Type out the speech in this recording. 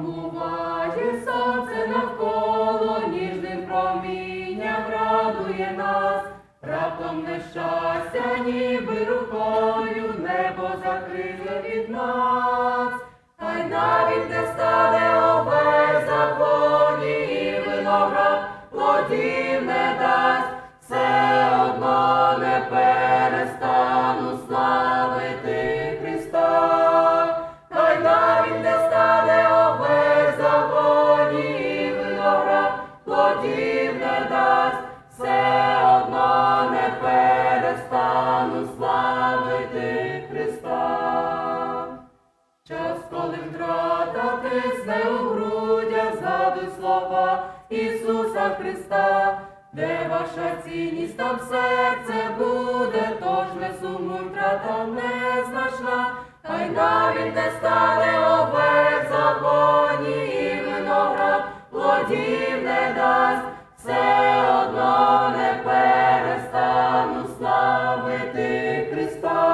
Буває сонце навколо, ніжним промінням радує нас, раптом нещастя, ніби рукою небо закриє від нас, хай навіть не стане овець законі і виноград плодів не дасть, плодів не дасть, все одно не перестану славити Христа. Час, коли втрата тисне у грудях, згадуй слова Ісуса Христа, де ваша цінність там серце буде, тож не сумуй, втрата незначна, хай навіть не стане 있어.